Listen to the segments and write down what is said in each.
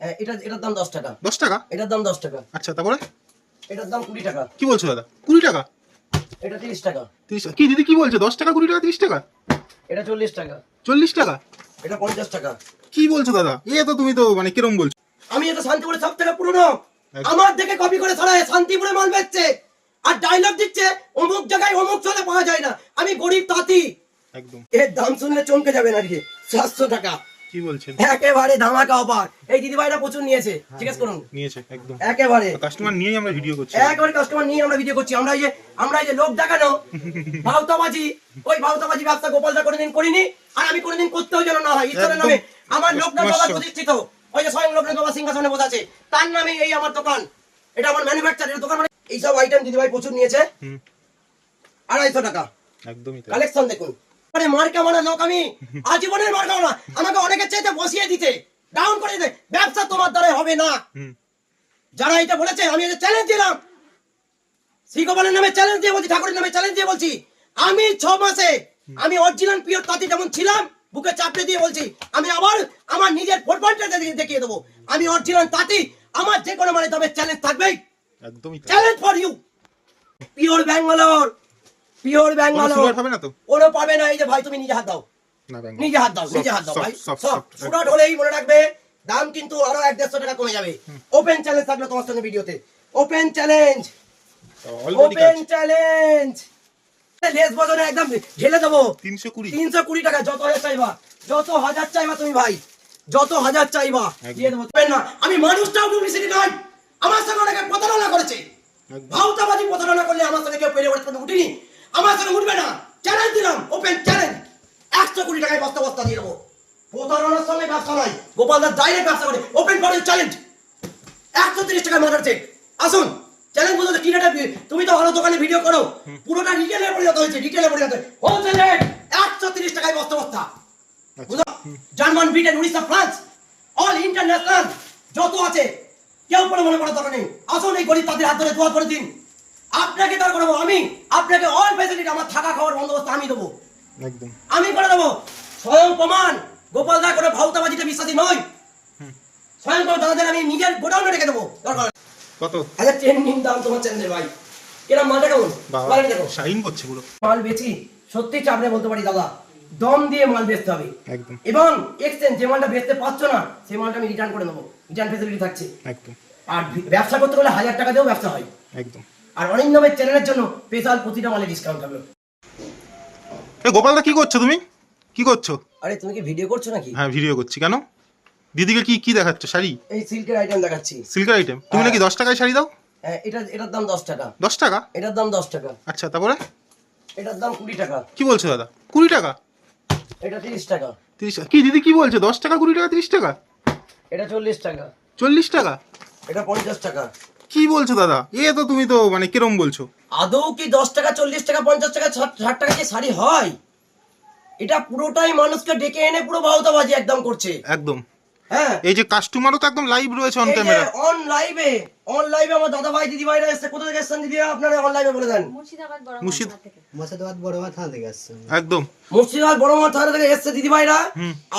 হ্যাঁ, এটা এটার দাম দশ টাকা। দশ টাকা? এটার দাম দশ টাকা। আচ্ছা তারপরে? এটার দাম কুড়ি টাকা। কি বলছো দাদা? কুড়ি টাকা? এটা তিরিশ টাকা। তিরিশ কি দিদি কি বলছো? দশ টাকা কুড়ি টাকা তিরিশ টাকা? এটা চল্লিশ টাকা। চল্লিশ টাকা? এটা পঞ্চাশ টাকা। কি বলছো দাদা? এ তো তুমি তো মানে কিরম বলছো? আমি এটা শান্তিপুরে সব থেকে পুরনো। আমার দেখে কপি করে ছড়ায় শান্তিপুরে মাল বেচছে। আর ডায়লগ দিচ্ছে অমুক জায়গায় অমুক চলে পাওয়া যায় না। আমি গরিব তাঁতি। একদম। এর দাম শুনলে চমকে যাবেন আর কি সাতশো টাকা। কি বলছেন? একেবারে ধামাকা অফার। এই দিদিভাইটা প্রচুর নিয়েছে। জিজ্ঞেস করুন। নিয়েছে একদম। একেবারে। কাস্টমার নিয়েই আমরা ভিডিও করছি। একবারে কাস্টমার নিয়ে আমরা ভিডিও করছি। আমরা এই যে আমরা এই যে লোক দেখানো ভাওতাবাজি ওই ভাওতাবাজি ব্যবসা গোপালদা কোনোদিন করিনি আর আমি কোনোদিন করতেও যেন না হয়। ঈশ্বরের নামে আমার লোকনাথ বাবা প্রতিষ্ঠিত। ওই যে স্বয়ং লোকনাথ বাবা সিংহাসনে বসে আছে। তার নামে এই আমার দোকান। এটা আমার ম্যানুফ্যাকচার এর দোকান মানে এইসব আইটেম দিদিভাই প্রচুর নিয়েছে। আড়াইশো টাকা। একদমই কালেকশন দেখুন। মানে মানে লোক আমি? আজীবনের মার্কা না আমাকে অনেকের চাইতে বসিয়ে দিতে। ডাউন করে দিতে। ব্যবসা তোমার দ্বারা হবে না। যারা এটা বলেছে আমি এটা চ্যালেঞ্জ দিলাম। নামে চ্যালেঞ্জ দিয়ে বলছি ঠাকুরের নামে চ্যালেঞ্জ দিয়ে বলছি আমি ছ মাসে আমি অরিজিনাল পিওর তাঁতি যেমন ছিলাম বুকে চাপড়ে দিয়ে বলছি আমি আবার আমার নিজের ফোরপয়েন্টটা দেখিয়ে দেবো। আমি অরিজিনাল তাঁতি আমার যে কোনো মানে তবে চ্যালেঞ্জ থাকবেই। একদমই challenge for you pure Bangalore pure Bangalore না তো? পাবে না এই যে ভাই তুমি নিজে হাত দাও। নিজে হাত দাও নিজে হাত দাও ভাই। সুরাট হলেই মনে রাখবে দাম কিন্তু আরও এক দেড়শো টাকা কমে যাবে। ওপেন চ্যালেঞ্জ থাকল তোমার সঙ্গে ভিডিওতে। ওপেন চ্যালেঞ্জ ওপেন চ্যালেঞ্জ লেস বদনে একদম ঢেলে দেবো। তিনশো কুড়ি। তিনশো কুড়ি টাকা যত হাজার চাইবা যত হাজার চাইবা তুমি ভাই যত হাজার চাইবা দিয়ে দেবো। না আমি মানুষটাও ডুপ্লিসিটি নয় আমার সঙ্গে অনেকে প্রতারণা করেছে। ভাউতাবাজি প্রতারণা করলে আমার সঙ্গে কেউ পেরে উঠতে উঠিনি। আমার সঙ্গে উঠবে না। চ্যালেঞ্জ দিলাম। ওপেন চ্যালেঞ্জ একশো কোটি টাকায় বস্তা বস্তা দিয়ে দেবো। প্রতারণার সঙ্গে ব্যবসা নয়। গোপাল দাস ডাইরেক্ট ব্যবসা করে। ওপেন ফর চ্যালেঞ্জ একশো তিরিশ টাকায় মার্কেট চেক আসুন। চ্যালেঞ্জ বলতে তুমি তো ভালো দোকানে ভিডিও করো। পুরোটা রিটেলে পরিণত হয়েছে রিটেলে পরিণত হোলসেল একশো তিরিশ টাকায় বস্তা বস্তা। বুঝলো German Britain Orissa France all international যত আছে। কেউ কোনো মনে করার দরকার নেই। আসুন এই গরিব তাদের হাত ধরে দোয়া করে দিন। আপনাকে তার করব আমি আপনাকে অল ফ্যাসিলিটি আমার থাকা খাওয়ার বন্দোবস্ত আমি দেবো। একদম। আমি করে দেবো। স্বয়ং প্রমাণ গোপাল দা কোনো ভাউতাবাজিতে বিশ্বাসী নয়। স্বয়ং করে দাদাদের আমি নিজের গোডাউনে রেখে দেবো। দরকার। কত? আচ্ছা ট্রেন্ডিং দাম তোমার চ্যানেলের ভাই। এরকম মালটা কেমন? দেখো। শাইন করছে পুরো। মাল বেচি সত্যি চাপড়ে বলতে পারি দাদা। দম দিয়ে মাল বেচতে হবে। একদম। এবং এক্সচেঞ্জ যে মালটা বেচতে পারছ না সেই মালটা আমি রিটার্ন করে দেবো। রিটার্ন ফেসিলিটি থাকছে। একদম। আর ব্যবসা করতে গেলে হাজার টাকা দিয়েও ব্যবসা হয়। একদম। আর অরিন্দমের চ্যানেলের জন্য স্পেশাল প্রতিটা মালে ডিসকাউন্ট থাকল। এ গোপালদা কি করছ তুমি? কি করছ? আরে তুমি কি ভিডিও করছ নাকি? হ্যাঁ ভিডিও করছি। কেন? দিদিকে কি কি দেখাচ্ছ? শাড়ি? এই সিল্কের আইটেম দেখাচ্ছি। সিল্কের আইটেম তুমি নাকি দশ টাকায় শাড়ি দাও? হ্যাঁ, এটা এটার দাম দশ টাকা। দশ টাকা? এটার দাম দশ টাকা। আচ্ছা তারপরে? এটার দাম কুড়ি টাকা। কি বলছো দাদা? কুড়ি টাকা? এটা তিরিশ টাকা। তিরিশ টাকা। কি দিদি কি বলছো? দশ টাকা কুড়ি টাকা তিরিশ টাকা? এটা চল্লিশ টাকা। চল্লিশ টাকা? এটা পঞ্চাশ টাকা। কি বলছো দাদা? এ তো তুমি তো মানে কিরম বলছো? আদৌ কি দশ টাকা চল্লিশ টাকা পঞ্চাশ টাকা ষাট টাকা কি শাড়ি হয়? এটা পুরোটাই মানুষকে ডেকে এনে পুরো বাউতাবাজি একদম করছে। একদম। হ্যাঁ। এই যে কাস্টমারও তো একদম লাইভ রয়েছে অন ক্যামেরা অন লাইভে অন লাইভে আমার দাদা ভাই দিদি ভাইরা এসে কোথা থেকে এসছেন দিদিরা? আপনারা অন লাইভে বলে দেন। মুর্শিদাবাদ বড় মুর্শিদ থেকে। মুর্শিদাবাদ বড় মা থেকে আসছে। একদম। মুর্শিদাবাদ বড় মাঠ থানা থেকে এসছে দিদি ভাইরা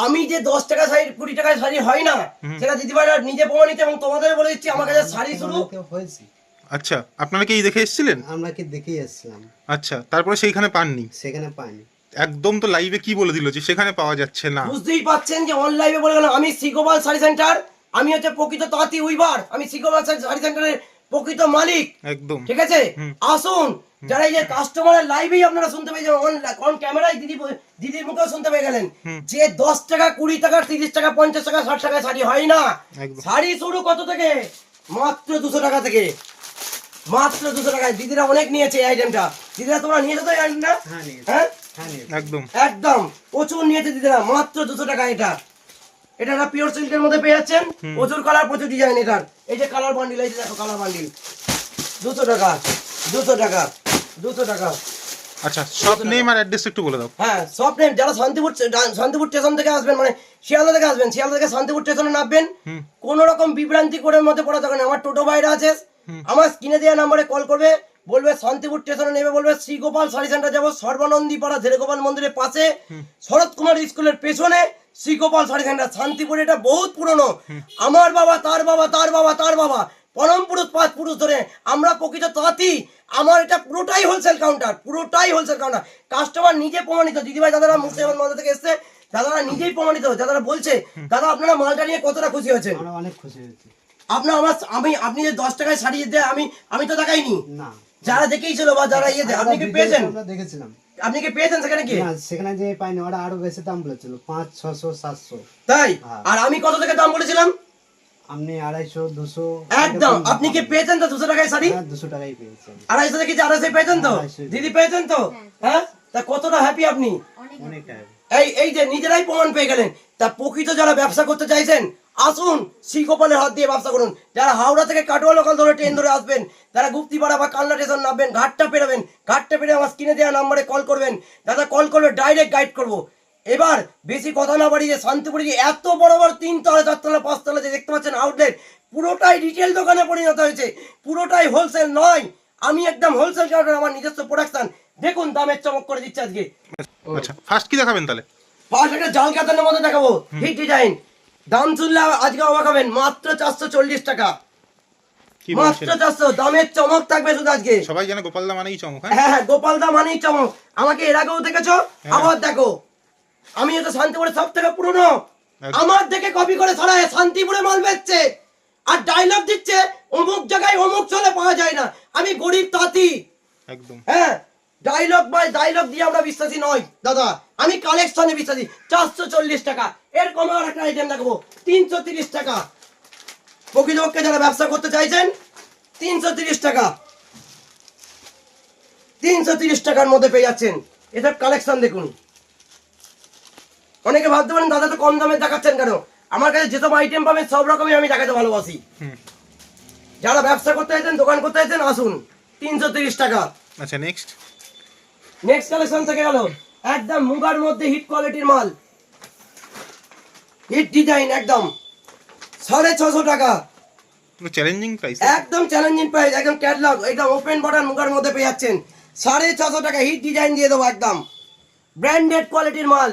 আমি যে দশ টাকা শাড়ি কুড়ি টাকায় শাড়ি হয় না সেটা দিদি ভাইরা নিজে প্রমাণিত এবং তোমাদের বলে দিচ্ছি আমার কাছে শাড়ি শুরু হয়েছে। আচ্ছা আপনারা কি দেখে এসেছিলেন? আমরা কি দেখেই এসছিলাম। আচ্ছা তারপরে সেইখানে পাননি? সেখানে পাইনি। একদম তো লাইভে কি বলে দিল যে সেখানে পাওয়া যাচ্ছে না? বুঝতেই পাচ্ছেন যে অন লাইভে বলে গেলাম আমি সিগোপাল শাড়ি সেন্টার আমি হচ্ছে প্রকৃত তাঁতি উইবার। আমি সিগোপাল শাড়ি সেন্টারের প্রকৃত মালিক। একদম। ঠিক আছে? আসুন। যারা এই যে কাস্টমারের লাইভেই আপনারা শুনতে পেয়েছেন অন ক্যামেরায় দিদি দিদির মুখেও শুনতে পেয়ে গেলেন। যে দশ টাকা কুড়ি টাকা তিরিশ টাকা পঞ্চাশ টাকা ষাট টাকা শাড়ি হয় না। শাড়ি শুরু কত থেকে? মাত্র দুশো টাকা থেকে। মাত্র দুশো টাকায়। দিদিরা অনেক নিয়েছে এই আইটেমটা দিদিরা তোমরা নিয়েছো তো এই আইটেমটা হ্যাঁ হ্যাঁ? হ্যাঁ একদম। একদম। প্রচুর নিয়েছে দিদিরা। মাত্র দুশো টাকা এটা। এটা একটা পিওর সিল্কের মধ্যে পেয়ে যাচ্ছেন? প্রচুর কালার প্রচুর ডিজাইন এটার। এই যে কালার বান্ডিল এই যে দেখো কালার বান্ডিল দুশো টাকা দুশো টাকা দুশো টাকা। আচ্ছা শপ নেম আর অ্যাড্রেস একটু বলে দাও। হ্যাঁ সব নেম যারা শান্তিপুর শান্তিপুর স্টেশন থেকে আসবেন মানে শিয়ালদা থেকে আসবেন শিয়ালদা থেকে শান্তিপুর স্টেশনে নামবেন কোন রকম বিভ্রান্তি করে মধ্যে পড়া নেই। আমার টোটো ভাইরা আছে আমার স্ক্রিনে দেওয়া নাম্বারে কল করবে বলবে শান্তিপুর স্টেশনে নেমে বলবে শ্রী গোপাল শাড়ি সেন্টার যাব সর্বানন্দী পাড়া ধীরে গোপাল মন্দিরের পাশে। শরৎ কুমার স্কুলের পেছনে শ্রী গোপাল শাড়ি সেন্টার শান্তিপুর এটা বহুত পুরনো। আমার বাবা তার বাবা তার বাবা তার বাবা। পরম পুরুষ পাঁচ পুরুষ ধরে। আমরা প্রকৃত তাঁতি। আমার এটা পুরোটাই হোলসেল কাউন্টার পুরোটাই হোলসেল কাউন্টার কাস্টমার নিজে প্রমাণিত। দিদিভাই দাদারা মুর্শিদাবাদ মালদা থেকে এসছে। দাদারা নিজেই প্রমাণিত দাদারা বলছে দাদা আপনারা মালটা নিয়ে কতটা খুশি হয়েছেন? অনেক খুশি হয়েছি। আপনার আমার আমি আপনি যে দশ টাকায় শাড়ি দেয় আমি আমি তো দেখাইনি। না। যারা দেখেইছিল বা যারা ইয়ে আপনি কি পেয়েছেন? আমরা দেখেছিলাম। আপনি কি পেয়েছেন সেখানে কি সেখানে যে পাইনি ওরা আরও বেশি দাম বলেছিল পাঁচ ছশো সাতশো। তাই? হ্যাঁ। আর আমি কত থেকে দাম বলেছিলাম? আপনি আড়াইশো দুশো। একদম। আপনি কি পেয়েছেন তো দুশো টাকায় শাড়ি? হ্যাঁ, দুশো টাকাই পেয়েছেন আড়াইশো থেকে কি আড়াইশো পেয়েছেন তো? দিদি পেয়েছেন তো? হ্যাঁ। তা কতটা হ্যাপি আপনি? এই এই যে নিজেরাই প্রমাণ পেয়ে গেলেন। তা প্রকৃত যারা ব্যবসা করতে চাইছেন আসুন শ্রীগোপালের হাত দিয়ে ব্যবসা করুন। যারা হাওড়া থেকে কাটোয়া লোকাল ধরে ট্রেন ধরে আসবেন যারা গুপ্তিপাড়া বা কালনা স্টেশন নামবেন ঘাটটা পেরোবেন ঘাটটা পেরে আমার স্ক্রিনে দেওয়া নাম্বারে কল করবেন। দাদা কল করবে ডাইরেক্ট গাইড করব। এবার বেশি কথা না বাড়িয়ে শান্তিপুরে যে এত বড় বড় তিনতলা চারতলা পাঁচতলা যে দেখতে পাচ্ছেন আউটলেট পুরোটাই রিটেল দোকানে পরিণত হয়েছে। পুরোটাই হোলসেল নয়। আমি একদম হোলসেল কাউন্টার আমার নিজস্ব প্রোডাকশন দেখুন দামের চমক করে দিচ্ছে আজকে। আচ্ছা ফার্স্ট কি দেখাবেন তাহলে? ফার্স্ট একটা জাল কাতানের মধ্যে দেখাবো। হিট ডিজাইন দাম শুনলে আজকে অবাক হবেন মাত্র চারশো চল্লিশ টাকা। মাত্র চারশো দামের চমক থাকবে শুধু আজকে। সবাই জানে গোপালদা মানেই চমক হ্যাঁ? হ্যাঁ হ্যাঁ মানেই চমক। আমাকে এর আগেও দেখেছ? আবার দেখো। আমি তো শান্তিপুরে সব থেকে পুরনো আমার দেখে কপি করে ছড়ায় শান্তিপুরে মাল বেচছে। আর ডায়লগ দিচ্ছে অমুক জায়গায় অমুক চলে পাওয়া যায় না। আমি গরিব তাঁতি। একদম। হ্যাঁ ডায়লগ বাই ডায়লগ দিয়ে আমরা বিশ্বাসী নয় দাদা। আমি কালেকশনে বিশ্বাসী চারশো চল্লিশ টাকা। এর কমে আর একটা আইটেম দেখাবো তিনশো তিরিশ টাকা। প্রকৃতপক্ষে যারা ব্যবসা করতে চাইছেন তিনশো তিরিশ টাকা। তিনশো তিরিশ টাকার মধ্যে পেয়ে যাচ্ছেন। এটা কালেকশন দেখুন। অনেকে ভাবতে পারেন দাদা তো কম দামে দেখাচ্ছেন কেন? আমার কাছে যেসব আইটেম পাবেন সব রকমই আমি দেখাতে ভালোবাসি। যারা ব্যবসা করতে চাইছেন দোকান করতে চাইছেন আসুন। তিনশো তিরিশ টাকা। আচ্ছা নেক্সট নেক্সট কালেকশন থেকে গেল। একদম মুগার মধ্যে হিট কোয়ালিটির মাল। হিট ডিজাইন একদম। সাড়ে ছশো টাকা। চ্যালেঞ্জিং প্রাইস একদম চ্যালেঞ্জিং প্রাইস একদম ক্যাটলগ একদম ওপেন বাটন মুগার মধ্যে পেয়ে যাচ্ছেন। সাড়ে ছশো টাকা হিট ডিজাইন দিয়ে দেবো একদম। ব্র্যান্ডেড কোয়ালিটির মাল।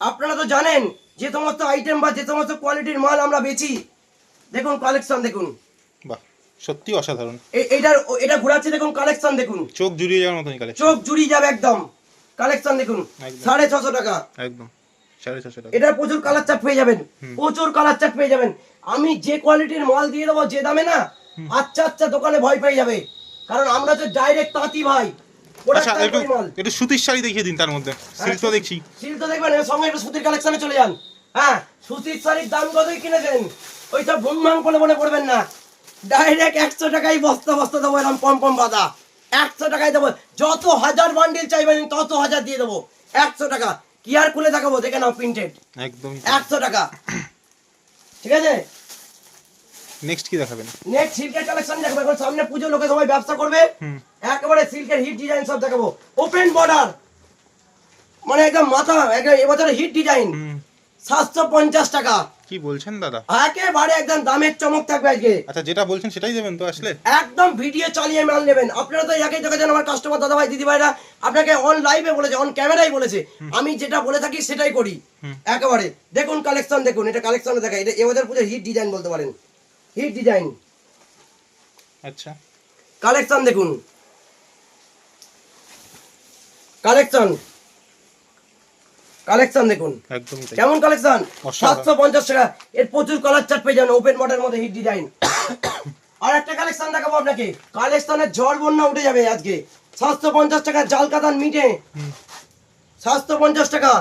আপনারা তো জানেন যে সমস্ত আইটেম বা যে সমস্ত কোয়ালিটির মাল আমরা বেচি দেখুন কালেকশন দেখুন। বাহ সত্যি অসাধারণ। এটার এটা ঘোরাচ্ছে দেখুন কালেকশন দেখুন। চোখ জুড়িয়ে যাওয়ার কালেকশন চোখ জুড়িয়ে যাবে একদম। কালেকশন দেখুন সাড়ে ছশো টাকা। একদম এটা প্রচুর কালার চার্ট পেয়ে যাবেন প্রচুর কালার চার্ট পেয়ে যাবেন। আমি যে কোয়ালিটির মাল দিয়ে দেবো যে দামে না আচ্ছা আচ্ছা দোকানে ভয় পেয়ে যাবে। কারণ আমরা তো ডাইরেক্ট তাঁতি ভাই আচ্ছা একটু সুতির শাড়ি দেখিয়ে দিন তার মধ্যে সিল্ক তো দেখছি। সিল তো দেখবেন সঙ্গে একটু সুতির কালেকশনে চলে যান। হ্যাঁ সুতির শাড়ির দাম কতই কিনেছেন? ওই সব ভুম ভাং করে মনে করবেন না। ডাইরেক্ট একশো টাকায় বস্তা বস্তা দেবো এরকম পম পম বাদা একশো টাকায় দেবো। যত হাজার বান্ডিল চাইবেন তত হাজার দিয়ে দেবো। একশো টাকা। কি আর খুলে দেখাবো? দেখে নাও প্রিন্টেড একদমই একশো টাকা। ঠিক আছে? নেক্সট কি দেখাবেন? নেক্সট সিল্কের কালেকশন দেখাবো। এখন সামনে পুজো লোকে সবাই ব্যবসা করবে। একেবারে সিল্কের হিট ডিজাইন সব দেখাবো। ওপেন বর্ডার মানে একদম মাথা একদম এবছর হিট ডিজাইন সাতশো পঞ্চাশ টাকা। কি বলছেন দাদা? একেবারে একদম দামের চমক থাকবে আজকে। আচ্ছা যেটা বলছেন সেটাই দেবেন তো আসলে? একদম ভিডিও চালিয়ে মাল নেবেন। আপনারা তো একই দেখেছেন আমার কাস্টমার দাদা ভাই দিদি ভাইরা আপনাকে অন লাইভে বলেছে অন ক্যামেরাই বলেছে। আমি যেটা বলে থাকি সেটাই করি। একেবারে। দেখুন কালেকশন দেখুন। এটা কালেকশনে দেখা এটা এবছর পুজোর হিট ডিজাইন বলতে পারেন। হিট ডিজাইন আচ্ছা। কালেকশন দেখুন। কালেকশন কালেকশন দেখুন। একদমই তাই কেমন কালেকশন। সাতশো পঞ্চাশ টাকা। এর প্রচুর কালার চার্ট পেয়ে যাবেন ওপেন মডেল মধ্যে হিট ডিজাইন আর একটা কালেকশন দেখাবো আপনাকে। কালেকশনের ঝড় বন্যা উঠে যাবে আজকে। সাতশো পঞ্চাশ টাকা জাল কাতান মিটে। সাতশো পঞ্চাশ টাকা।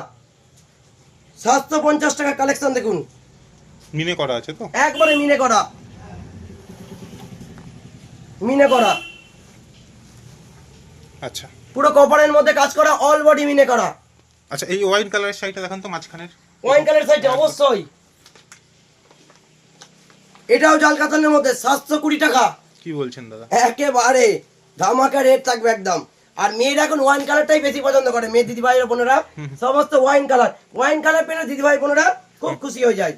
সাতশো পঞ্চাশ টাকা কালেকশন দেখুন। মিনে করা আছে তো? একবারে মিনে করা। মিনে করা। আচ্ছা। পুরো কপারের মধ্যে কাজ করা অল বডি মিনে করা। আচ্ছা এই ওয়াইন কালারের শাড়িটা দেখান তো মাঝখানের। ওয়াইন কালার শাড়িটা অবশ্যই। এটাও জাল কাতানের মধ্যে সাতশো কুড়ি টাকা। কি বলছেন দাদা? একেবারে ধামাকা রেট থাকবে একদম। আর মেয়েরা এখন ওয়াইন কালারটাই বেশি পছন্দ করে মেয়ে দিদিভাইয়ের বোনেরা। সমস্ত ওয়াইন কালার ওয়াইন কালার পেলে দিদিভাই বোনেরা খুব খুশি হয়ে যায়।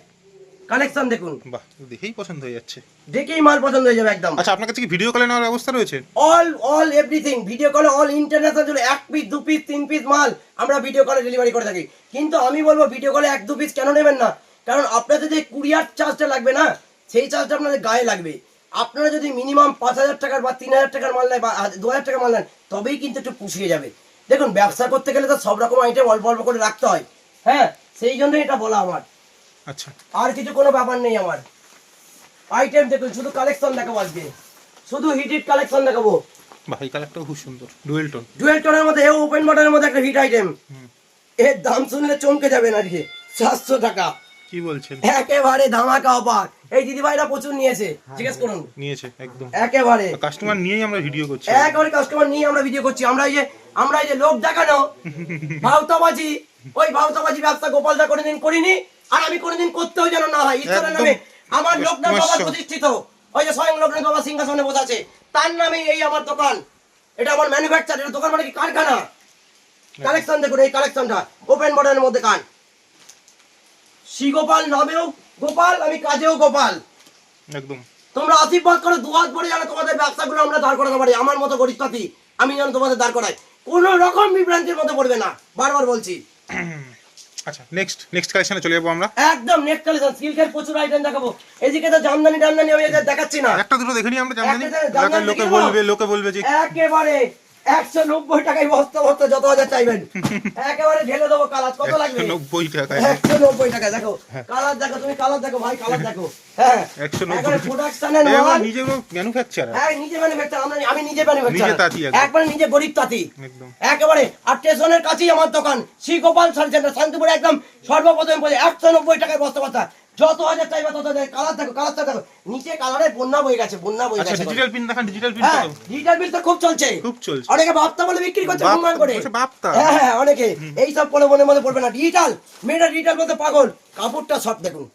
কালেকশন দেখুন। বাহ দেখেই পছন্দ হয়ে যাচ্ছে। দেখেই মাল পছন্দ হয়ে যাবে একদম। আচ্ছা আপনার কাছে কি ভিডিও কলে নেওয়ার ব্যবস্থা রয়েছে? অল অল এভরিথিং ভিডিও কলে অল ইন্টারন্যাশনাল জুড়ে এক পিস দু পিস তিন পিস মাল আমরা ভিডিও কলে ডেলিভারি করে থাকি। কিন্তু আমি বলব ভিডিও কলে এক দু পিস কেন নেবেন না? কারণ আপনাদের যে কুরিয়ার চার্জটা লাগবে না সেই চার্জটা আপনাদের গায়ে লাগবে। আপনারা যদি মিনিমাম পাঁচ হাজার টাকার বা তিন হাজার টাকার মাল নেয় বা দু হাজার টাকার মাল নেন তবেই কিন্তু একটু পুষিয়ে যাবে। দেখুন ব্যবসা করতে গেলে তো সব রকম আইটেম অল্প অল্প করে রাখতে হয়। হ্যাঁ সেই জন্যই এটা বলা আমার। আচ্ছা। আর কিছু কোনো ব্যাপার নেই আমার। আইটেম দেখুন শুধু কালেকশন দেখাবো আজকে। শুধু হিট হিট কালেকশন দেখাবো এই কালারটাও খুব সুন্দর। ডুয়েল টোন ডুয়েল টোনের মধ্যে এও ওপেন বাটনের মধ্যে একটা হিট আইটেম এর দাম শুনলে চমকে যাবেন আর কি সাতশো টাকা। কি বলছেন? একেবারে ধামাকা এই দিদি ভাইরা প্রচুর নিয়েছে। জিজ্ঞেস করুন। নিয়েছে একদম। একেবারে। কাস্টমার নিয়েই আমরা ভিডিও করছি। একেবারে কাস্টমার নিয়ে আমরা ভিডিও করছি। আমরা এই যে আমরা এই যে লোক দেখানো ভাওতাবাজি ওই ভাওতাবাজি ব্যবসা গোপালদা কোনোদিন করিনি। আর আমি কোনোদিন করতেও যেন না হয় ঈশ্বরের নামে আমার লোকনাথ বাবা প্রতিষ্ঠিত। ওই যে স্বয়ং লোকনাথ বাবা সিংহাসনে বসে আছে। তার নামে এই আমার দোকান। এটা আমার ম্যানুফ্যাকচার এটা দোকান মানে কি? কারখানা। কালেকশন দেখুন এই কালেকশনটা। ওপেন বর্ডারের মধ্যে কান। শ্রী গোপাল নামেও গোপাল আমি কাজেও গোপাল। একদম। তোমরা আশীর্বাদ করো দুহাত ভরে যেন তোমাদের ব্যবসাগুলো আমরা দাঁড় করাতে পারি। আমার মতো গরিব আমি যেন তোমাদের দাঁড় করাই। কোন রকম বিভ্রান্তির মধ্যে পড়বে না। বারবার বলছি। আচ্ছা নেক্সট নেক্সট কালেকশনে চলে যাব আমরা। একদম নেট কালেকশন সিল্কের প্রচুর আইটেম দেখাবো। এদিকে তো জামদানি টামদানি আমি দেখাচ্ছি না। একটা দুটো দেখে নিই আমরা জামদানি। লোকে বলবে লোকে বলবে যে একেবারে একশো নব্বই টাকায় বস্তা বস্তা যত হাজার চাইবেন। একেবারে ঢেলে দেবো কালার কত লাগবে? নব্বই টাকায়। একশো নব্বই টাকা দেখো। কালার দেখো তুমি কালার দেখো ভাই কালার দেখো। হ্যাঁ। 190 একেবারে প্রোডাকশনের মাল নিজেরও ম্যানুফ্যাকচার হ্যাঁ নিজে ম্যানুফ্যাকচার আমি নিজে ম্যানুফ্যাকচার নিজে একবারে নিজে গরিব তাঁতি। একদম। একেবারে। আর স্টেশনের কাছেই আমার দোকান। শ্রী গোপাল শান্তিপুরে একদম সর্বপ্রথম বলে একশো নব্বই টাকায় বস্তা বস্তা যত হাজার চাইবে তত কালার দেখো কালারটা দেখো। নিচে কালারে বন্যা বয়ে গেছে বন্যা বয়ে আচ্ছা গেছে। ডিজিটাল পিন দেখান ডিজিটাল পিন হ্যাঁ ডিজিটাল বিল তো খুব চলছে। খুব চলছে। অনেকে বাপ্তা বলে বিক্রি করছে করে। বাপ্তা। হ্যাঁ হ্যাঁ অনেকে। এই সব বলে মনে মনে পড়বে না। ডিজিটাল ডিজিটাল বলতে পাগল। কাপড়টা সব দেখুন।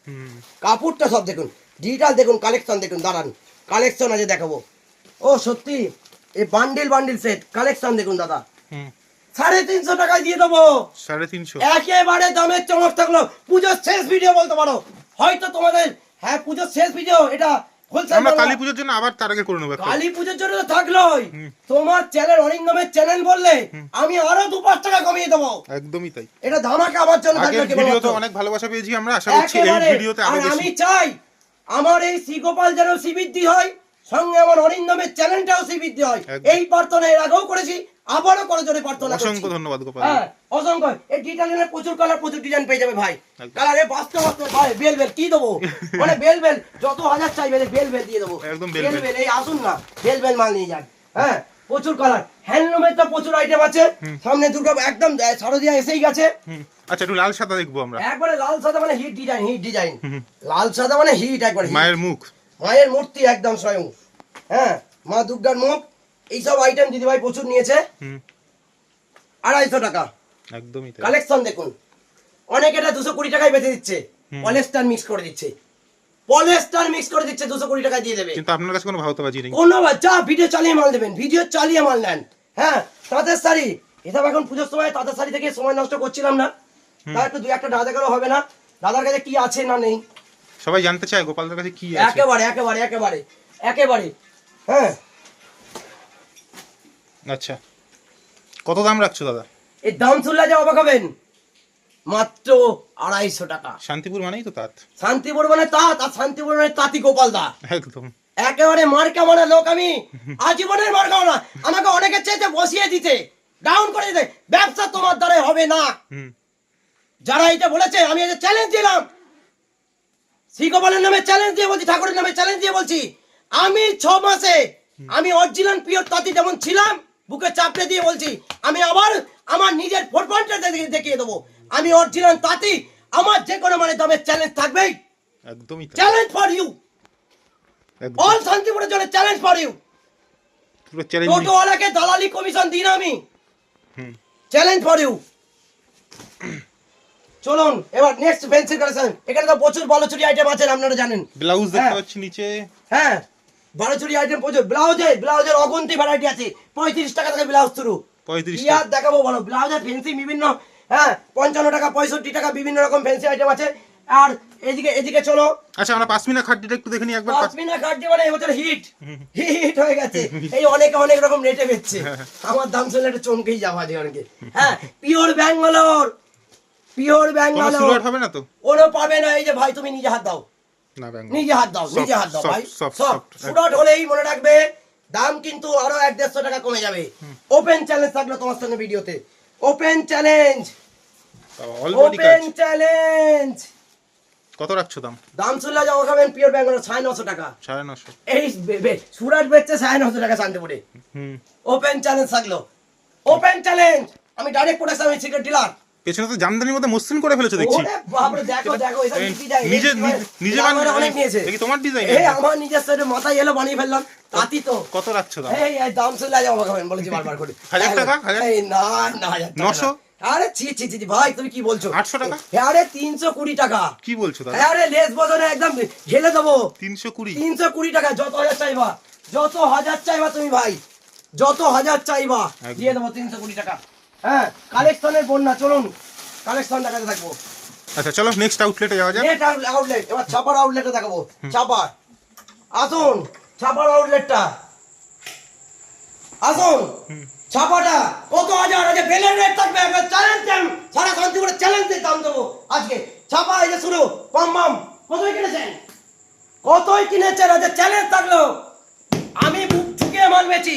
কাপড়টা সব দেখুন। ডিজিটাল দেখুন কালেকশন দেখুন দাঁড়ান। কালেকশন আছে দেখাবো। ও সত্যি? এই বান্ডিল বান্ডিল সেট কালেকশন দেখুন দাদা। সাড়ে তিনশো টাকায় দিয়ে দেবো। সাড়ে তিনশো। একেবারে দামের চমক থাকল। পুজোর শেষ ভিডিও বলতে পারো। হয়তো তোমাদের হ্যাঁ পুজোর শেষ ভিডিও এটা হোলসেল আমরা কালী পুজোর জন্য আবার তার আগে করে নেব কালী পুজোর জন্য তো থাকলোই। তোমার চ্যানেল অরিন্দমের চ্যানেল বললে আমি আরও দু পাঁচ টাকা কমিয়ে দেবো। একদমই তাই। এটা ধামাকা আমার জন্য। অনেক ভালোবাসা পেয়েছি আমরা আশা করছি এই ভিডিওতে আর আরও আমি চাই আমার এই শ্রীগোপাল যেন শ্রীবৃদ্ধি হয় সঙ্গে আমার অরিন্দমের চ্যানেলটাও শ্রীবৃদ্ধি হয়। এই প্রার্থনা এর আগেও করেছি আবারও করে জোরে প্রার্থনা অসংখ্য ধন্যবাদ গোপাল হ্যাঁ অসংখ্য। এই ডিজাইনের প্রচুর কালার প্রচুর ডিজাইন পেয়ে যাবে ভাই। কালারে বাস্তব বাস্তব ভাই বেল বেল কি দেবো? মানে বেল বেল যত হাজার চাইবে বেল বেল দিয়ে দেবো। একদম বেল বেল এই আসুন না বেল বেল মাল নিয়ে যান। হ্যাঁ প্রচুর কালার হ্যান্ডলুমের তো প্রচুর আইটেম আছে। সামনে দুর্গা একদম শারদিয়া এসেই গেছে। আচ্ছা একটু লাল সাদা দেখব আমরা। একবারে লাল সাদা মানে হিট ডিজাইন হিট ডিজাইন লাল সাদা মানে হিট একবারে মায়ের মুখ। মায়ের মূর্তি একদম স্বয়ং। হ্যাঁ মা দুর্গার মুখ। এইসব আইটেম দিদিভাই প্রচুর নিয়েছে। আড়াইশো টাকা। একদমই কালেকশন দেখুন। অনেক এটা দুশো কুড়ি টাকায় বেঁচে দিচ্ছে। পলেস্টার মিক্স করে দিচ্ছে। পলেস্টার মিক্স করে দিচ্ছে দুশো কুড়ি দিয়ে দেবে। কিন্তু আপনার কাছে কোনো নেই। কোনো যা ভিডিও চালিয়ে মাল দেবেন। ভিডিও চালিয়ে মাল নেন। হ্যাঁ তাঁতের শাড়ি। এসব এখন পুজোর সময় তাঁতের শাড়ি থেকে সময় নষ্ট করছিলাম না। তা একটু দুই একটা দাদা গেলেও হবে না। দাদার কাছে কি আছে না নেই। সবাই জানতে চায় গোপালদার কাছে কি আছে? একেবারে একেবারে একেবারে একেবারে। হ্যাঁ। আচ্ছা। কত দাম রাখছো দাদা? এর দাম শুনলে যে অবাক হবেন। মাত্র আড়াইশো টাকা। শান্তিপুর মানেই তো তাঁত। শান্তিপুর মানে তাঁত আর শান্তিপুর মানে তাঁতি গোপাল দা। একদম। একেবারে মার্কা মানে লোক আমি। আজীবনের মার্কা না আমাকে অনেকের চাইতে বসিয়ে দিতে ডাউন করে দিতে ব্যবসা তোমার দ্বারা হবে না। যারা এটা বলেছে আমি এটা চ্যালেঞ্জ দিলাম। শ্রী গোপালের নামে চ্যালেঞ্জ দিয়ে বলছি ঠাকুরের নামে চ্যালেঞ্জ দিয়ে বলছি আমি ছ মাসে আমি অরিজিনাল পিওর তাঁতি যেমন ছিলাম বুকে চাপড়ে দিয়ে বলছি আমি আবার আমার নিজের ফোরপয়েন্টটা দেখিয়ে দেবো। আমি অরিজিনাল তাঁতি আমার যে কোনো মানে দামের চ্যালেঞ্জ থাকবেই। একদমই চ্যালেঞ্জ ফর ইউ অল শান্তিপুরের জন্য চ্যালেঞ্জ ফর ইউ পুরো চ্যালেঞ্জ টোটোওয়ালাকে দালালি কমিশন দিন আমি। চ্যালেঞ্জ ফর ইউ চলুন এবার নেক্সট পেন্সিল কালেকশন এখানে তো প্রচুর বলচুরি আইটেম আছে আপনারা জানেন। ব্লাউজ দেখতে হ্যাঁ। পাচ্ছি নিচে। হ্যাঁ। বারোচুরি আইটেম প্রচুর। ব্লাউজে ব্লাউজের অগন্তি ভ্যারাইটি আছে। পঁয়ত্রিশ টাকা থেকে ব্লাউজ শুরু। পঁয়ত্রিশ দেখাবো বলো? ব্লাউজের ফেন্সি বিভিন্ন হ্যাঁ পঞ্চান্ন টাকা পঁয়ষট্টি টাকা বিভিন্ন রকম ফেন্সি আইটেম আছে। আর এদিকে এদিকে চলো। আচ্ছা আমরা পাঁচ মিনিট খাট্টিটা একটু দেখে নিই একবার। পাঁচ মিনিট মানে এবছর হিট হিট হয়ে গেছে। এই অনেকে অনেক রকম রেটে বেচছে। আমার দাম শুনলে একটু চমকেই যাব আজকে অনেকে। হ্যাঁ পিওর ব্যাঙ্গালোর পিওর ব্যাঙ্গালোর হবে না তো? কোনো পাবে না। এই যে ভাই তুমি নিজে হাত দাও। নিজে হাত দাও নিজে হাত দাও ভাই। সব soft, হলেই মনে রাখবে দাম কিন্তু আরও এক দেড়শো টাকা কমে যাবে। ওপেন চ্যালেঞ্জ থাকল তোমার সঙ্গে ভিডিওতে। ওপেন চ্যালেঞ্জ ওপেন চ্যালেঞ্জ কত রাখছো দাম? দাম শুনলে জামা খাবেন পিওর ব্যাঙ্গালোর সাড়ে নশো টাকা। সাড়ে নশো। এই সুরাট বেচছে সাড়ে নশো টাকা শান্তিপুরে। ওপেন চ্যালেঞ্জ থাকল। ওপেন চ্যালেঞ্জ আমি ডাইরেক্ট প্রোডাকশন আমি সিক্রেট ডিলার পেছনে তো জামদানির মধ্যে মসৃণ করে ফেলেছো দেখছি। বাপরে দেখো দেখো এটা এই কি যায় নিজে নিজে- নিজে বানিয়ে অনেক নিয়েছে। দেখি তোমার ডিজাইন এই আমার নিজের সাথে মাথায় এলো বানিয়ে ফেললাম তাতি তো। কত রাখছো দাম? এই এই দাম শুনলে যাব খাবেন বলেছি বারবার করে। হাজার টাকা? এই না না হাজার টাকা না। নশো? আরে ছি ছি ছি ছি, ভাই তুমি কি বলছো? টাকা? আরে তিনশো কুড়ি টাকা। কি বলছো দাদা? আরে লেস একদম ঢেলে দেবো। তিনশো কুড়ি? তিনশো কুড়ি টাকা যত হাজার চাইবা যত হাজার চাইবা তুমি ভাই যত হাজার চাইবা দিয়ে দেবো তিনশো কুড়ি টাকা। হ্যাঁ কালেকশনের বন্যা চলুন। কালেকশন দেখাতে থাকব। আচ্ছা চলো নেক্সট আউটলেটে যাওয়া যাক। নেট আউটলেট এবার ছাপার আউটলেটে দেখাবো। ছাপার। আসুন ছাপার আউটলেটটা আসুন ছাপাটা কত হাজার আছে? বেলের রেট থাকবে একবার চ্যালেঞ্জ দেন সারা শান্তিপুরে চ্যালেঞ্জ দিয়ে দাম দেবো আজকে। ছাপা এই যে শুরু পাম পাম। কতই কিনেছেন? কতই কিনেছেন? আজকে চ্যালেঞ্জ থাকল। আমি বুক ঠুকিয়ে মাল বেচি।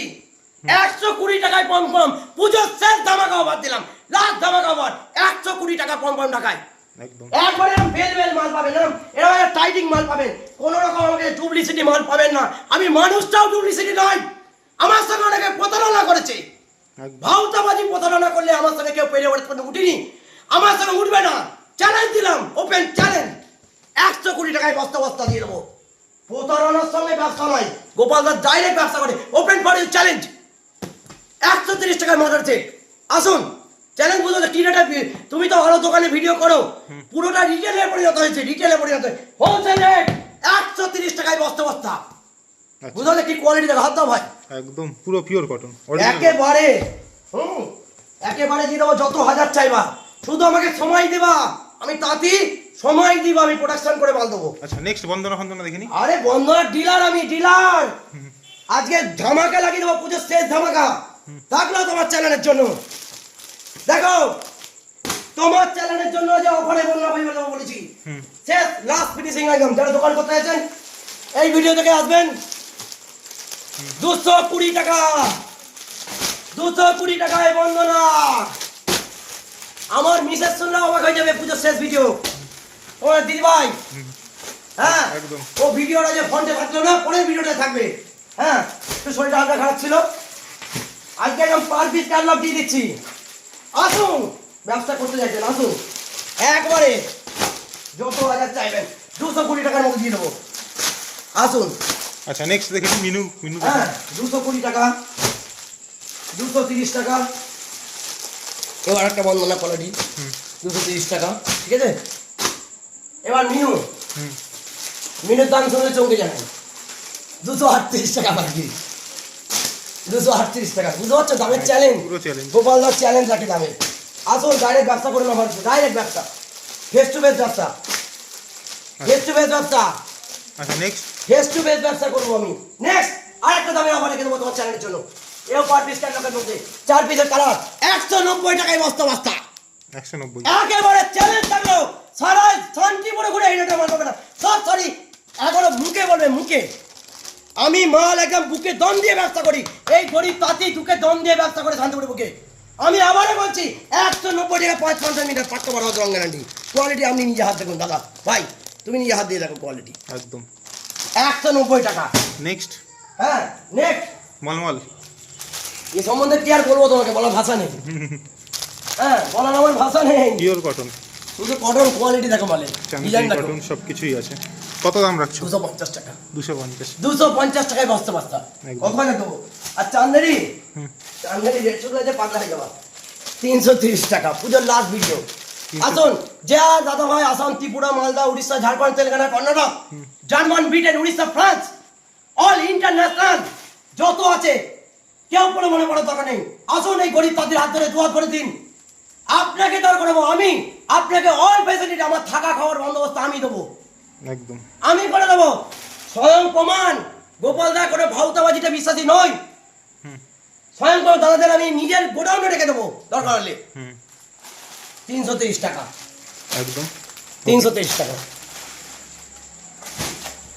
একশো কুড়ি টাকায় পম পম। পুজোর শেষ ধামাকা অফার দিলাম। লাস্ট ধামাকা অফার একশো কুড়ি টাকা পম পম টাকায়। একবারে এরকম বেল বেল মাল পাবেন এরকম এরকম টাইটিং মাল পাবেন। কোন রকম আমাকে ডুপ্লিসিটি মাল পাবেন না। আমি মানুষটাও ডুপ্লিসিটি নয় আমার সঙ্গে অনেকে প্রতারণা করেছে। ভাউতাবাজি প্রতারণা করলে আমার সঙ্গে কেউ পেরে ওঠে উঠিনি। আমার সঙ্গে উঠবে না। চ্যালেঞ্জ দিলাম ওপেন চ্যালেঞ্জ একশো কোটি টাকায় বস্তা বস্তা দিয়ে দেবো। প্রতারণার সঙ্গে ব্যবসা নয়। গোপাল দাস ডাইরেক্ট ব্যবসা করে। ওপেন ফর ইউ চ্যালেঞ্জ একশো তিরিশ টাকায় মাদার চেক আসুন চ্যালেঞ্জ বুঝো রেটে তুমি তো আরও দোকানে ভিডিও করো। পুরোটা রিটেলে পরিণত হয়েছে রিটেলে পরিণত হোলসেল রেট একশো তিরিশ টাকায় বস্তা বস্তা। আচ্ছা। বুঝলে কি কোয়ালিটি দেখো হাত ভাই। একদম পুরো পিওর কটন একেবারে হুম একেবারে দিয়ে দেবো যত হাজার চাইবা। শুধু আমাকে সময় দিবা। আমি তাঁতি সময় দিবা আমি প্রোডাকশন করে মাল দেবো। আচ্ছা নেক্সট বন্দনা ফন্দনা দেখিনি? আরে বন্ধনার ডিলার আমি ডিলার আজকে ধামাকা লাগিয়ে দেবো পুজোর শেষ ধামাকা। থাকল তোমার চ্যানেলের জন্য। দেখো তোমার চ্যানেলের জন্য যে অফারে বন্যা ভাই দেবো বলেছি। শেষ লাস্ট ফিনিশিং একদম যারা দোকান করতে আছেন এই ভিডিও থেকে আসবেন। দুশো কুড়ি টাকা। দুশো কুড়ি টাকায় বন্দনা। আমার মিসেস শুনলে অবাক হয়ে যাবে পুজোর শেষ ভিডিও তোমার দিদি ভাই। হ্যাঁ ও ভিডিওটা যে ফোনটা থাকল না পরের ভিডিওটা থাকবে। হ্যাঁ শরীরটা হালকা খারাপ ছিল। আজকে একদম পার পিস ক্যাটলগ দিয়ে দিচ্ছি। আসুন ব্যবসা করতে চাইছেন আসুন। একবারে যত হাজার চাইবেন দুশো কুড়ি টাকার মতো দিয়ে দেবো। আসুন। আচ্ছা নেক্সট দেখেছি মিনু মিনু হ্যাঁ দুশো কুড়ি টাকা দুশো তিরিশ টাকা। এবার একটা বন্দনা কোয়ালিটি হুম। দুশো তিরিশ টাকা ঠিক আছে? এবার মিনু মিনুর দাম শুনলে চমকে যাবেন দুশো আটত্রিশ টাকা বাকি। দুশো আটত্রিশ টাকা। বুঝতে পারছ? দামের চ্যালেঞ্জ। গোপাল দাস চ্যালেঞ্জ রাখে দামে আসুন ডাইরেক্ট ব্যবসা করুন আমার ডাইরেক্ট ব্যবসা। ফেস টু ফেস ব্যবসা। ফেস টু ফেস ব্যবসা। আচ্ছা নেক্সট ফেস টু ফেস ব্যবসা করব আমি। নেক্সট আরেকটা দামে অফার রেখে দেবো তোমার চ্যানেলের জন্য। এও পার পিস মধ্যে। চার পিসের কালার একশো নব্বই টাকায় বস্তা বস্তা। একশো নব্বই। একেবারে চ্যালেঞ্জ থাকল। সারা ঘুরে এই রেটে মাল পাবে না। সব সরি এখনও মুখে বলবে মুখে। আমি মাল একদম বুকে দম দিয়ে ব্যবসা করি। এই গরিব তাঁতি দুকে দম দিয়ে ব্যবসা করে শান্তিপুরে বুকে। আমি আবারও বলছি একশো নব্বই টাকা পাঁচ পঞ্চাশ মিটার পাক্কা বড় রং গ্যারান্টি কোয়ালিটি আপনি নিজে হাত দেখুন দাদা। ভাই তুমি নিজে হাত দিয়ে দেখো কোয়ালিটি একদম। একশো নব্বই টাকা। নেক্সট হ্যাঁ নেক্সট মলমল। এ সম্বন্ধে কি আর বলব তোমাকে? বলার ভাষা নেই। হ্যাঁ বলার আমার ভাষা নেই। পিওর কটন শুধু কটন কোয়ালিটি দেখো মালে ডিজাইন কটন সব কিছুই আছে। কত দাম রাখছো? দুশো পঞ্চাশ টাকা। দুশো পঞ্চাশ। দুশো পঞ্চাশ টাকায় বস্তা বস্তা। কখন দেবো আর চান্দেরি? চান্দেরি রেট শুরু হয়েছে পাতলা হয়ে যাওয়া তিনশো তিরিশ টাকা পুজোর লাস্ট ভিডিও আসুন যা দাদা ভাই Assam Tripura Malda Orissa Jharkhand Telangana Karnataka German Britain Orissa France all international যত আছে কেউ কোনো মনে পড়ার দরকার নেই। আসুন এই গরিব তাদের হাত ধরে দুয়ার করে দিন। আপনাকে দর করব আমি। আপনাকে অল ফেসিলিটি আমার থাকা খাওয়ার বন্দোবস্ত আমি দেবো। একদম। আমি করে দেবো। স্বয়ং প্রমাণ। গোপাল দা করে ভাউতাবাজিটা বিশ্বাসী নয় স্বয়ং করে দাদাদের আমি নিজের গোডাউনে রেখে দেবো। দরকার হলে। তিনশো তিরিশ টাকা। একদম। তিনশো তিরিশ টাকা।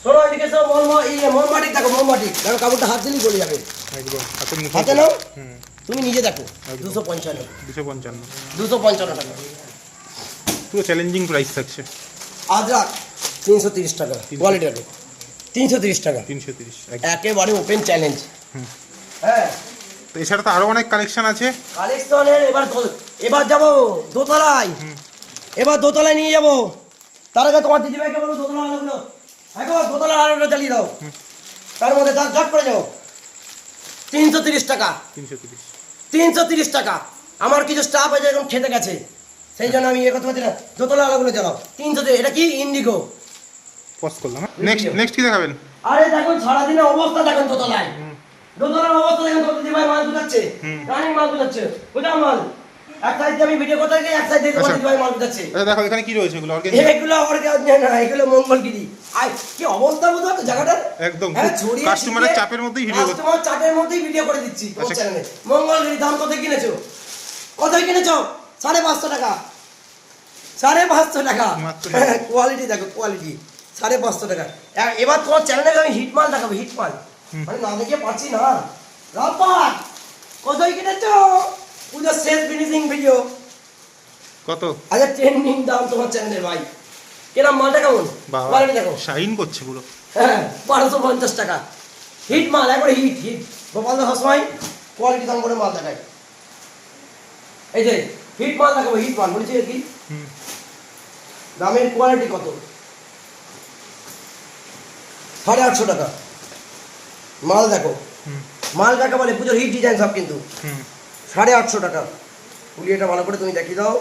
শোনো এদিকে সব মলম এই মোমবাটি দেখো মোমবাটি দেখো কাপড়টা হাত দিলেই গলে যাবে। একদম। হাতে নাও। তুমি নিজে দেখো। দুশো পঞ্চান্ন। দুশো পঞ্চান্ন। দুশো পঞ্চান্ন টাকা। পুরো চ্যালেঞ্জিং প্রাইস থাকছে। আদ্রাক তিনশো তিরিশ টাকা কোয়ালিটি দেখো তিনশো তিরিশ টাকা। তিনশো তিরিশ একেবারে ওপেন চ্যালেঞ্জ হ্যাঁ। তো এছাড়া তো আরও অনেক কালেকশন আছে। কালেকশনের এবার এবার যাব দোতলায়। এবার দোতলায় নিয়ে যাব। তার আগে তোমার দিদিভাইকে বলব দোতলা আলোগুলো একবার দোতলা আলোটা চালিয়ে দাও। তার মধ্যে ঝাট ঝাট করে যাও। তিনশো তিরিশ টাকা। তিনশো তিরিশ। তিনশো তিরিশ টাকা। আমার কিছু স্টাফ আছে এখন খেতে গেছে। সেই জন্য আমি এ করতে পারছি না। দোতলা আলোগুলো জ্বালাও। তিনশো এটা কি? ইন্ডিগো পজ করলাম নেক্সট নেক্সট কি দেখাবেন? আরে দেখুন সারাদিনের অবস্থা দেখুন দোতলায়। দোতলার অবস্থা দেখুন তোর দিদিভাই মাল হুম। রানিং মাল গুজাচ্ছে বুঝলাম মাল? এক সাইড আমি ভিডিও করতে গিয়ে এক সাইড দিয়ে তোমার আচ্ছা। মাল আচ্ছা দেখো এখানে কি রয়েছে এগুলো? অর্গানিক এগুলো অর্গানিক না এগুলো মঙ্গলগিরি। কি অবস্থা জায়গাটার? একদম। হ্যাঁ, কাস্টমারের চাপের মধ্যেই ভিডিও কাস্টমার চাপের মধ্যেই ভিডিও করে দিচ্ছি। চ্যানেলে মঙ্গলগিরি দাম কত কিনেছো? কত কিনেছো? সাড়ে পাঁচশো টাকা। সাড়ে পাঁচশো টাকা। কোয়ালিটি দেখো কোয়ালিটি সাড়ে পাঁচশো টাকা। এবার তোমার চ্যানেলে আমি হিট মাল দেখাবো হিট মাল মানে না দেখে পাচ্ছি না। রাপাট কতই কিনেছো পুজোর শেষ ফিনিশিং ভিডিও কত? আচ্ছা ট্রেন্ডিং দাম তোমার চ্যানেলের ভাই। কিরম মালটা কেমন? কোয়ালিটি দেখো। শাইন করছে পুরো। হ্যাঁ বারোশো পঞ্চাশ টাকা। হিট মাল একবারে হিট হিট গোপাল দা সবসময় কোয়ালিটি দাম করে মাল দেখায়। এই যে হিট মাল দেখাবো হিট মাল। বলছি কি। দামের কোয়ালিটি কত? সাড়ে আটশো টাকা। মাল দেখো। মাল কাকে বলে? পুজোর হিট ডিজাইন সব কিন্তু। সাড়ে আটশো টাকা। পুলিয়েটা ভালো করে তুমি দেখিয়ে দাও।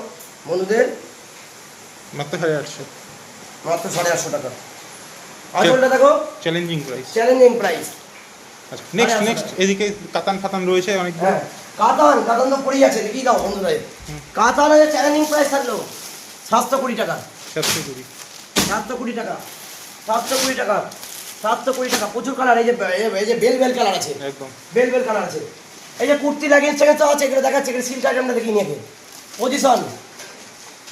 বন্ধুদের। মাত্র সাড়ে আটশো। মাত্র সাড়ে আটশো টাকা। আসলটা দেখো। চ্যালেঞ্জিং প্রাইস চ্যালেঞ্জিং প্রাইস আচ্ছা নেক্সট নেক্সট এদিকে কাতান ফাতান রয়েছে অনেক। হ্যাঁ কাতান কাতান তো পড়েই আছে দেখিয়ে দাও বন্ধুরা কাতান আছে চ্যালেঞ্জিং প্রাইস থাকল সাতশো কুড়ি টাকা। সাতশো কুড়ি। সাতশো কুড়ি টাকা। সাতশো কুড়ি টাকা। সাতশো কুড়ি টাকা। প্রচুর কালার এই যে এই যে বেল বেল কালার আছে। একদম। বেল বেল কালার আছে। এই যে কুর্তি লাগিয়ে সেখানে আছে এগুলো দেখাচ্ছে এগুলো সিল্ক আইটেমটা দেখিয়ে নিয়ে পজিশন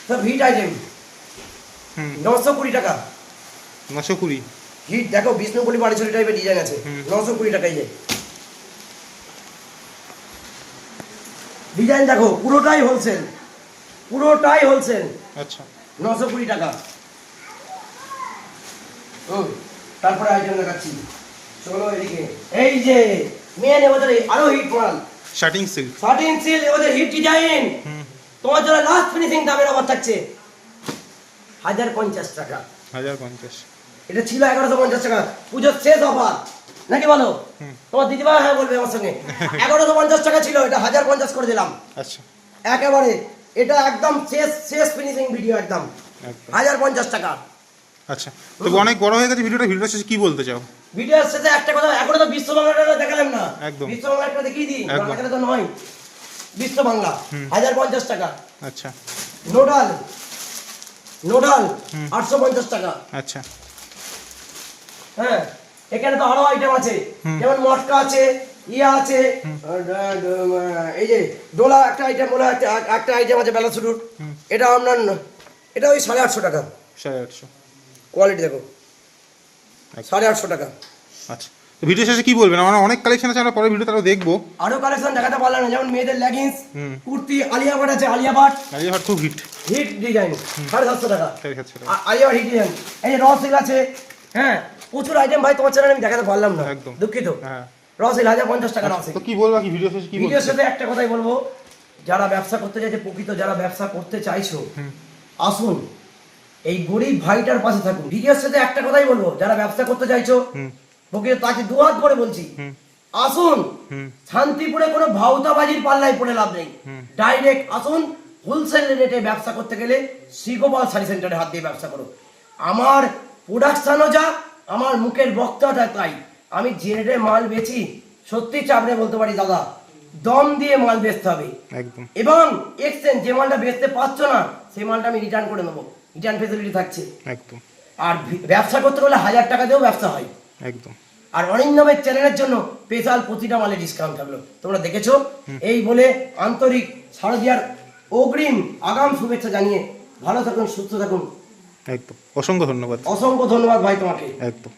সব হিট আইটেম নশো কুড়ি টাকা। নশো কুড়ি। হিট দেখো বিষ্ণুপুরি বাড়ি ছড়ি টাইপের ডিজাইন আছে। নশো কুড়ি টাকা এই যে। ডিজাইন দেখো পুরোটাই হোলসেল পুরোটাই হোলসেল আচ্ছা। নশো কুড়ি টাকা। হুম। তারপরে আইটেম দেখাচ্ছি। চলো এদিকে। এই যে মেন এবছর আরও হিট মাল শার্টিং সিল্ক শার্টিন সিল এবছর হিট ডিজাইন তোমার জন্য লাস্ট ফিনিশিং দামের অফার থাকছে। হাজার পঞ্চাশ টাকা। হাজার পঞ্চাশ। এটা ছিল এগারোশো পঞ্চাশ টাকা। পুজোর শেষ অফার নাকি বলো। তোমার দিদিমা হ্যাঁ বলবে আমার সঙ্গে। এগারোশো পঞ্চাশ টাকা ছিল এটা হাজার পঞ্চাশ করে দিলাম। আচ্ছা। একেবারে এটা একদম শেষ শেষ ফিনিশিং ভিডিও একদম। একদম। হাজার পঞ্চাশ টাকা। আচ্ছা অনেক বড় হয়ে গেছে ভিডিওটা ভিডিওটা শেষে কি বলতে চাও? ভিডিওর সাথে একটা কথা এখনও তো বিশ্ব বাংলাটা দেখালাম না। একদম। বিশ্ব বাংলাটা দেখিয়ে দিই বাংলাটা তো নয় বিশ্ব বাংলা হাজার পঞ্চাশ টাকা। আচ্ছা। নোডাল নোডাল আটশো পঞ্চাশ টাকা। আচ্ছা। হ্যাঁ এখানে তো আরও আইটেম আছে। যেমন মটকা আছে ইয়া আছে এই যে ডোলা একটা আইটেম বলে একটা একটা আইটেম আছে বেলা শুরুর। এটা আপনার এটা ওই সাড়ে আটশো টাকা। সাড়ে আটশো। কোয়ালিটি দেখো। আচ্ছা। সাড়ে আটশো টাকা। আচ্ছা। ভিডিও শেষে কি বলবেন? আমার অনেক কালেকশন আছে আমরা পরে ভিডিও তারা দেখব। আরও কালেকশন দেখাতে পারলাম না যেমন মেয়েদের লেগিংস কুর্তি আলিয়া ভাট আছে আলিয়া ভাট আজকে হট খুব হিট হিট ডিজাইন সাড়ে সাতশো টাকা। সাড়ে সাতশো টাকা। আ- আলিয়া ভাট হিট ডিজাইন এই যে রসিল আছে হ্যাঁ প্রচুর আইটেম ভাই তোমার চ্যানেলে আমি দেখাতে পারলাম না। একদম। দুঃখিত। হ্যাঁ। রসিল হাজার পঞ্চাশ টাকা রসিল তো কি বলব কি ভিডিও শেষে কি বলব? সাথে একটা কথাই বলব যারা ব্যবসা করতে চাইছে প্রকৃত যারা ব্যবসা করতে চাইছো আসুন এই গরিব ভাইটার পাশে থাকুন। ভিডিওর সাথে একটা কথাই বলব যারা ব্যবসা করতে চাইছো প্রকৃত তাকে দুহাত করে বলছি। আসুন শান্তিপুরে কোনো ভাউতাবাজির পাল্লায় পড়ে লাভ নেই। ডাইরেক্ট আসুন হোলসেল রেটে ব্যবসা করতে গেলে শ্রীগোপাল শাড়ি সেন্টারে হাত দিয়ে ব্যবসা করো। আমার প্রোডাকশনও যা আমার মুখের বক্তাটা তাই। আমি যে রেটে মাল বেচি সত্যি চাপড়ে বলতে পারি দাদা দম দিয়ে মাল বেচতে হবে। এবং এক্সচেঞ্জ যে মালটা বেচতে পারছ না সেই মালটা আমি রিটার্ন করে নেব। রিটার্ন ফেসিলিটি থাকছে। একদম। আর ব্যবসা করতে গেলে হাজার টাকা দিয়েও ব্যবসা হয়। একদম। আর অরিন্দমের চ্যানেলের জন্য স্পেশাল প্রতিটা মালে ডিসকাউন্ট থাকল। তোমরা দেখেছ? এই বলে আন্তরিক শারদিয়ার অগ্রিম আগাম শুভেচ্ছা জানিয়ে ভালো থাকুন সুস্থ থাকুন। একদম। অসংখ্য ধন্যবাদ। অসংখ্য ধন্যবাদ ভাই তোমাকে। একদম।